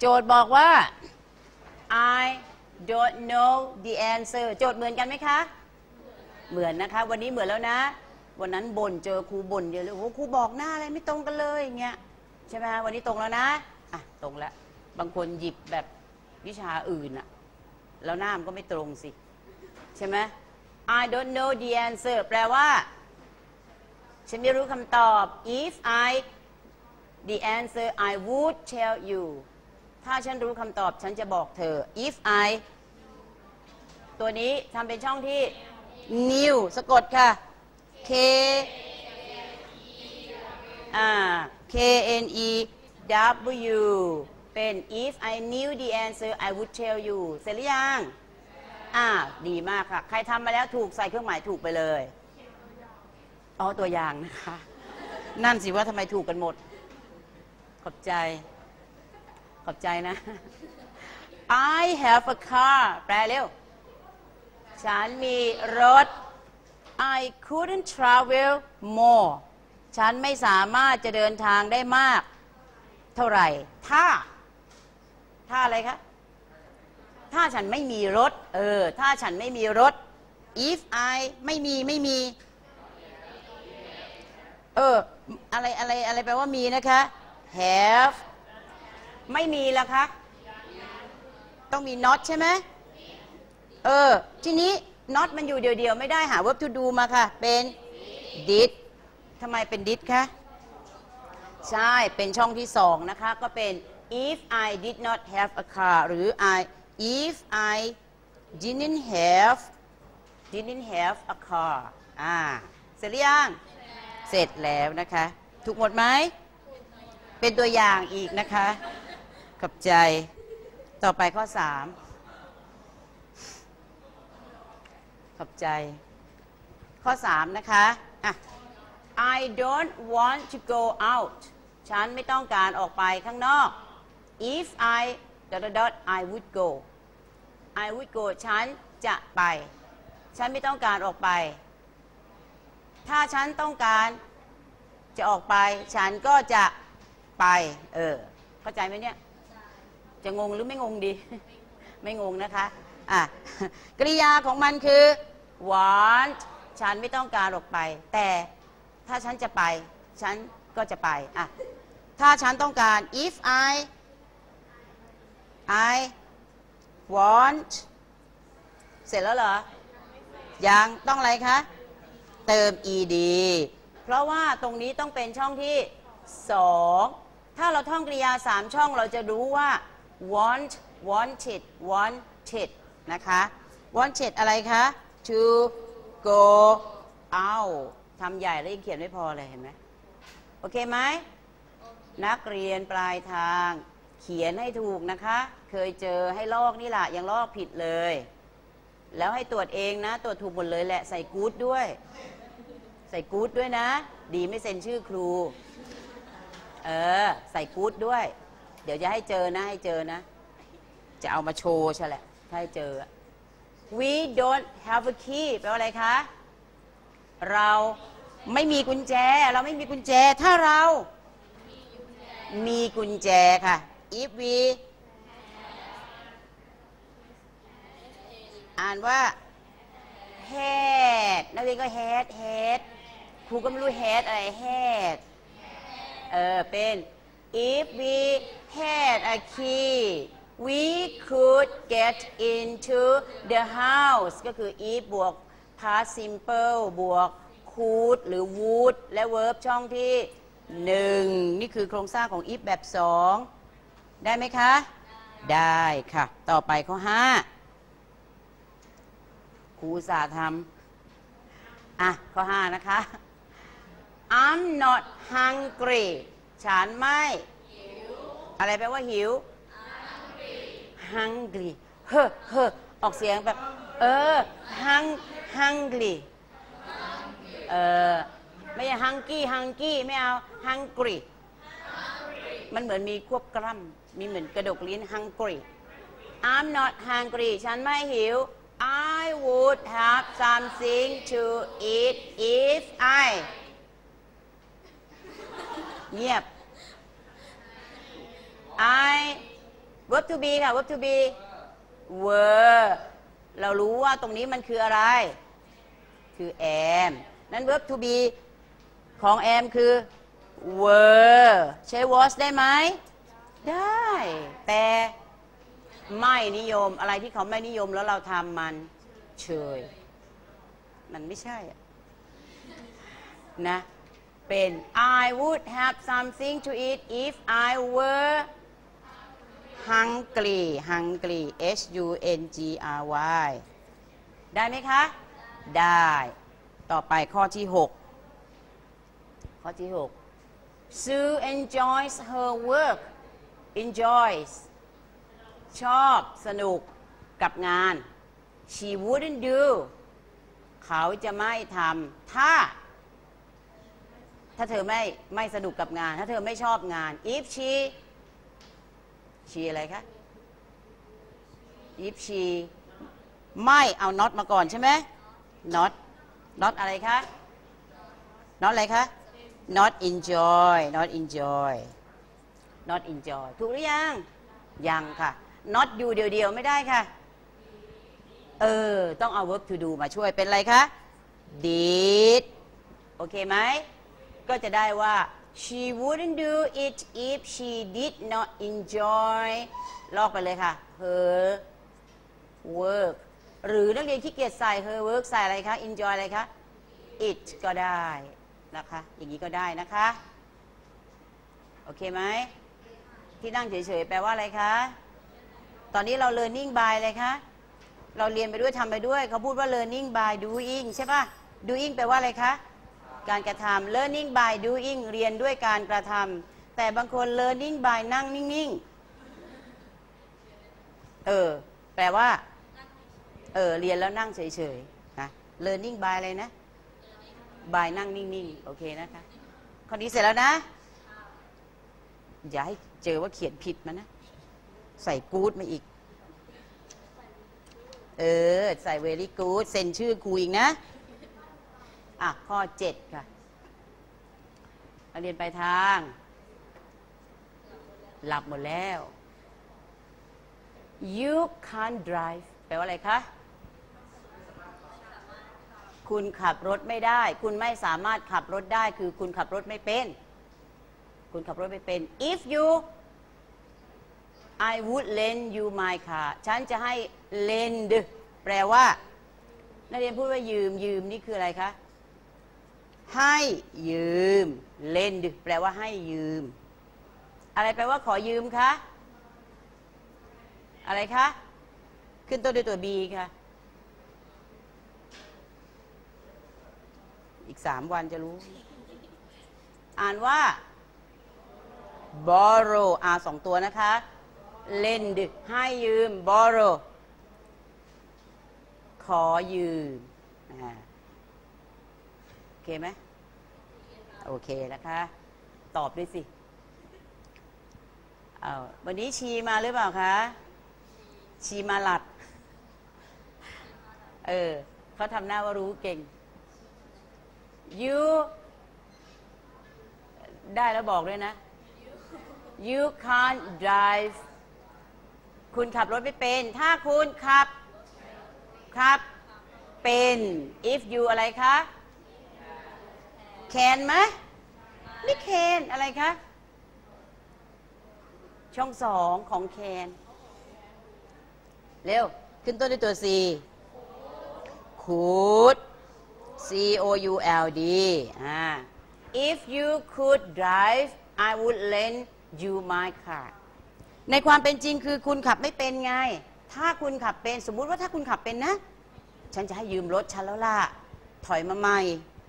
โจทย์บอกว่า I don't know the answer โจทย์เหมือนกันไหมคะ เหมือนนะคะ วันนี้เหมือนแล้วนะ วันนั้นบ่นเจอครูบ่นเยอะเลยโอ้โหครูบอกหน้าอะไรไม่ตรงกันเลยอย่างเงี้ยใช่ไหมคะวันนี้ตรงแล้วนะอะตรงแล้วบางคนหยิบแบบวิชาอื่นอะแล้วหน้ามันก็ไม่ตรงสิ ใช่ไหม I don't know the answer แปลว่า ฉันไม่รู้คำตอบ if I the answer I would tell you ถ้าฉันรู้คำตอบฉันจะบอกเธอ if I ตัวนี้ทำเป็นช่องที่ new สะกดค่ะ K อ่า K N E W เป็น if I knew the answer I would tell you เสร็จหรือยัง อ่า ดีมากค่ะ ใครทำมาแล้วถูกใส่เครื่องหมายถูกไปเลย อ๋อ ตัวอย่างนะคะ นั่นสิว่าทำไมถูกกันหมด ขอบใจ ขอบใจนะ I have a car แปลเร็ว ฉันมีรถ I couldn't travel more ฉันไม่สามารถจะเดินทางได้มาก เท่าไหร่ ถ้า ถ้าอะไรคะ ถ้าฉันไม่มีรถ เออ ถ้าฉันไม่มีรถ if I ไม่มีไม่มี เออ อะไรอะไรอะไรแปลว่ามีนะคะ have ไม่มีละคะ ต้องมี not ใช่ไหมเออ ทีนี้ not มันอยู่เดียวๆ ไม่ได้หา verb to do มาค่ะ เป็น did ทำไมเป็น did คะ ใช่ เป็นช่องที่สองนะคะ ก็เป็น if I did not have a car หรือ I if I didn't have didn't have a car อ่า เสร็จหรือยัง เสร็จแล้วนะคะ ถูกหมดไหม เป็นตัวอย่างอีกนะคะ ขอบใจ ต่อไปข้อสามขอบใจ ข้อสามนะคะอะ I don't want to go out ฉันไม่ต้องการออกไปข้างนอก if I dot dot dot I would go I would go ฉันจะไป ฉันไม่ต้องการออกไป ถ้าฉันต้องการจะออกไป ฉันก็จะไป เออ เข้าใจไหมเนี่ย จะงงหรือไม่งงดี ไม่งงนะคะอะกริยาของมันคือ want ฉันไม่ต้องการออกไป แต่ถ้าฉันจะไป ฉันก็จะไปอะถ้าฉันต้องการ if I I want เสร็จแล้วเหรอ ยังต้องอะไรคะ เติม ed เพราะว่าตรงนี้ต้องเป็นช่องที่สองถ้าเราท่องกริยาสามช่องเราจะรู้ว่า want wanted wanted นะคะ wanted อะไรคะ to go out ทำใหญ่แล้วยังเขียนไม่พอเลยเห็นไหมโอเคไหม นักเรียนปลายทาง เขียนให้ถูกนะคะ เคยเจอให้ลอกนี่แหละยังลอกผิดเลย แล้วให้ตรวจเองนะ ตรวจถูกหมดเลยแหละ ใส่กู๊ดด้วย ใส่กู๊ดด้วยนะ ดีไม่เซ็นชื่อครู เออ ใส่กู๊ดด้วย เดี๋ยวจะให้เจอนะให้เจอนะ จะเอามาโชว์ใช่แหละถ้าให้เจอ we don't have a key แปลว่าอะไรคะ เราไม่มีกุญแจ เราไม่มีกุญแจ ถ้าเรา มีกุญแจค่ะ if we อ่านว่า head นักเรียนก็ head head ครูก็ไม่รู้ head อะไร head เออ เป็น if we had a key we could get into the house ก็คือ if บวก past simple บวก could หรือ would และ verb ช่องที่หนึ่งนี่คือโครงสร้างของ if แบบสองได้ไหมคะ ได้ค่ะ ต่อไปข้อห้าครูสาห์ทำอะ ข้อห้านะคะ I'm not hungry ฉันไม่อะไรแปลว่าหิว hungry เฮ้อเฮ้อออกเสียงแบบ เออ hung hungry เออ ไม่ใช่ hungry hungry ไม่เอา hungry มันเหมือนมีควบกล้ำมีเหมือนกระดกลิ้น hungry I'm not hungry ฉันไม่หิว I would have something to eat if I เงียบ I verb to be ค่ะ verb to be were เรารู้ว่าตรงนี้มันคืออะไร คือ am นั้น verb to be ของ am คือ were ใช้ was ได้ไหม ได้ แต่ไม่นิยมอะไรที่เขาไม่นิยมแล้วเราทำมันเฉยมันไม่ใช่นะ เป็น I would have something to eat if I were hungry hungry H U N G R Y ได้ไหมคะ ได้ ต่อไปข้อที่ 6 ข้อที่ 6 Sue enjoys her work enjoys ชอบสนุกกับงาน she wouldn't do เขาจะไม่ทำถ้า ถ้าเธอไม่ไม่สนุกกับงาน ถ้าเธอไม่ชอบงาน if she she อะไรคะ if she ไม่เอา not มาก่อนใช่ไหม not not อะไรคะ not อะไรคะ not enjoy not enjoy not enjoy ถูกหรือยัง ยังค่ะ not อยู่เดียวๆ ไม่ได้ค่ะ เออ ต้องเอา verb to do มาช่วยเป็นอะไรคะ did โอเคไหม ก็จะได้ว่า she wouldn't do it if she did not enjoy ลอกไปเลยค่ะ her work หรือนักเรียนขี้เกียจใส่ her work ใส่อะไรคะ enjoy อะไรคะ it ก็ได้นะคะ อย่างนี้ก็ได้นะคะ โอเคไหม ที่นั่งเฉยๆ แปลว่าอะไรคะ ตอนนี้เรา learning by อะไรคะ เราเรียนไปด้วยทำไปด้วย เขาพูดว่า learning by doing ใช่ปะ doing แปลว่าอะไรคะ การกระทำ learning by doing เรียนด้วยการกระทำ แต่บางคน learning by นั่งนิ่งๆ เออ แปลว่า เออ เรียนแล้วนั่งเฉยๆ นะ learning by อะไรนะ by นั่งนิ่งๆ โอเคนะคะข้อนี้เสร็จแล้วนะ อย่าให้เจอว่าเขียนผิดมานะ ใส่กู๊ดมาอีก เออ ใส่ very good เซ็นชื่อครูอีกนะ อะ ข้อ7ค่ะเราเรียนไปทาง หลับหมดแล้ว you can't drive แปลว่าอะไรคะ คุณขับรถไม่ได้ คุณไม่สามารถขับรถได้ คือคุณขับรถไม่เป็น คุณขับรถไม่เป็น if you I would lend you my car ฉันจะให้ lend แปลว่า นักเรียนพูดว่ายืมยืมนี่คืออะไรคะ ให้ยืม lend แปลว่าให้ยืม อะไรแปลว่าขอยืมคะ อะไรคะ ขึ้นต้นด้วยตัว B ค่ะ อีกสามวันจะรู้ อ่านว่า borrow อ่าสองตัวนะคะ lend ให้ยืม borrow ขอยืมอ่า เคไหมโอเคนะคะ ตอบด้วยสิเอาวันนี้ชีมาหรือเปล่าคะ ชีมาหลัด เออเขาทำหน้าว่ารู้เก่ง you ได้แล้วบอกด้วยนะ you can't drive คุณขับรถไม่เป็น ถ้าคุณขับ ขับเป็น if you อะไรคะ can ไหมไม่ can อะไรคะช่องสองของ can เร็ว ขึ้นต้นด้วยตัว C could C O U L D อ่า if you could drive I would lend you my car ในความเป็นจริงคือคุณขับไม่เป็นไง ถ้าคุณขับเป็นสมมุติว่าถ้าคุณขับเป็นนะ ฉันจะให้ยืมรถฉันแล้วล่ะ ถอยมาใหม่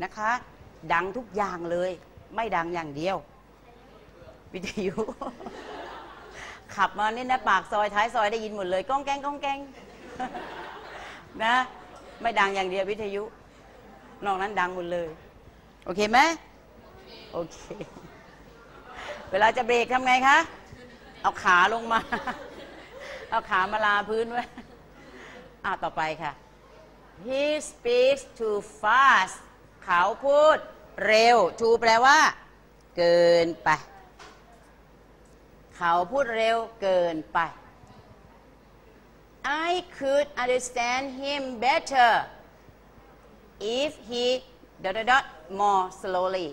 นะคะ ดังทุกอย่างเลย ไม่ดังอย่างเดียว วิทยุ ขับมาเนี่นะปากซอยท้ายซอยได้ยินหมดเลยก้องแกงก้องแกงนะ ไม่ดังอย่างเดียววิทยุ นอกนั้นดังหมดเลย โอเคไหมโอเค เวลาจะเบรกทำไงคะ เอาขาลงมา เอาขามาลาพื้นไว้อ่าต่อไปค่ะ he speaks too fast เขาพูดเร็ว to แปลว่า เกินไป เขาพูดเร็วเกินไป I could understand him better if he dot dot dot more slowly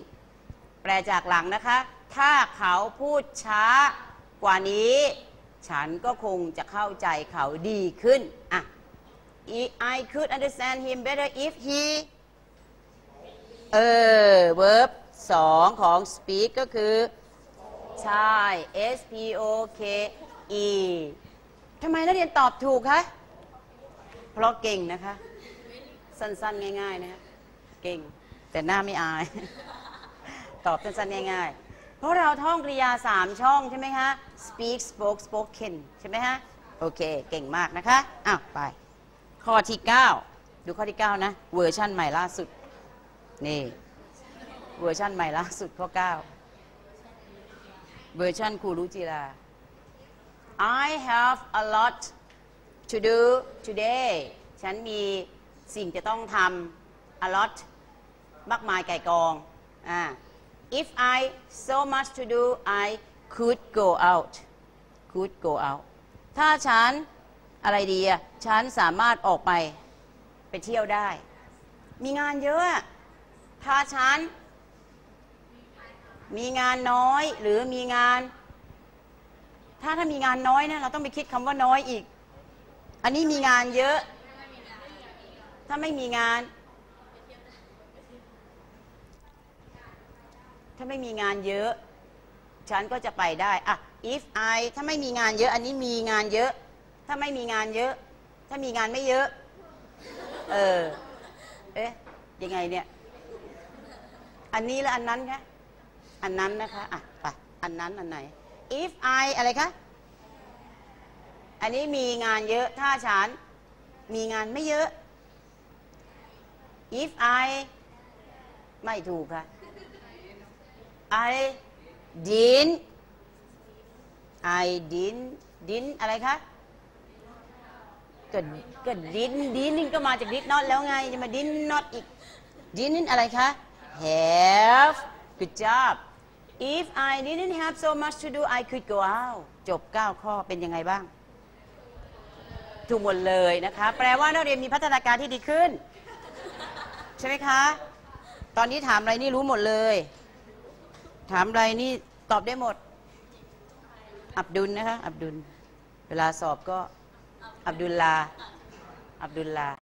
แปลจากหลังนะคะ ถ้าเขาพูดช้ากว่านี้ ฉันก็คงจะเข้าใจเขาดีขึ้นอะ I could understand him better if he เออ verb สองของ speak ก็คือ ใช่ S P O K E ทำไมนักเรียนตอบถูกคะ เพราะเก่งนะคะ สั้นๆ ง่าย ๆ นะฮะเก่ง แต่หน้าไม่อาย ตอบสั้น ๆ ง่าย ๆ เพราะเราท่องกริยา3ช่องใช่ไหมคะ speak spoke spoken ใช่ไหมฮะ โอเค เก่งมากนะคะ อ้าว ไป ข้อที่ 9 ดูข้อที่ 9 นะ เวอร์ชั่นใหม่ล่าสุด นี่เวอร์ชั่นใหม่ล่าสุดข้อ9เวอร์ชันครูรุจิรา I have a lot to do today ฉันมีสิ่งจะต้องทำ a lot มากมายไก่กองอ่า if I so much to do I could go out could go out ถ้าฉันอะไรดีอะฉันสามารถออกไปไปเที่ยวได้ มีงานเยอะ ถ้าฉัน มีงานน้อยหรือมีงาน ถ้าถ้ามีงานน้อยนะเราต้องไปคิดคำว่าน้อยอีก อันนี้มีงานเยอะ ถ้าไม่มีงาน ถ้าไม่มีงานเยอะ ฉันก็จะไปได้อะ if I ถ้าไม่มีงานเยอะ อันนี้มีงานเยอะ ถ้าไม่มีงานเยอะ ถ้ามีงานไม่เยอะ เออ เอ๊ะ ยังไงเนี่ย อันนี้และอันนั้นคะอันนั้นนะคะอะไปอันนั้นอันไหน if I อะไรคะ อันนี้มีงานเยอะถ้าฉันมีงานไม่เยอะ if I ไม่ถูกค่ะ I didn't I didn't didn't อะไรคะก็ก็ didn't didn't ก็มาจาก did not แล้วไง จะมา did not อีก didn't อะไรคะ have good job if I didn't have so much to do I could go out จบ 9 ข้อเป็นยังไงบ้างถูกหมดเลยนะคะ แปลว่านักเรียนมีพัฒนาการที่ดีขึ้น ใช่ไหมคะ ตอนนี้ถามอะไรนี่รู้หมดเลย ถามอะไรนี่ตอบได้หมด อับดุลนะคะ อับดุล เวลาสอบก็ อับดุลลา อับดุลลา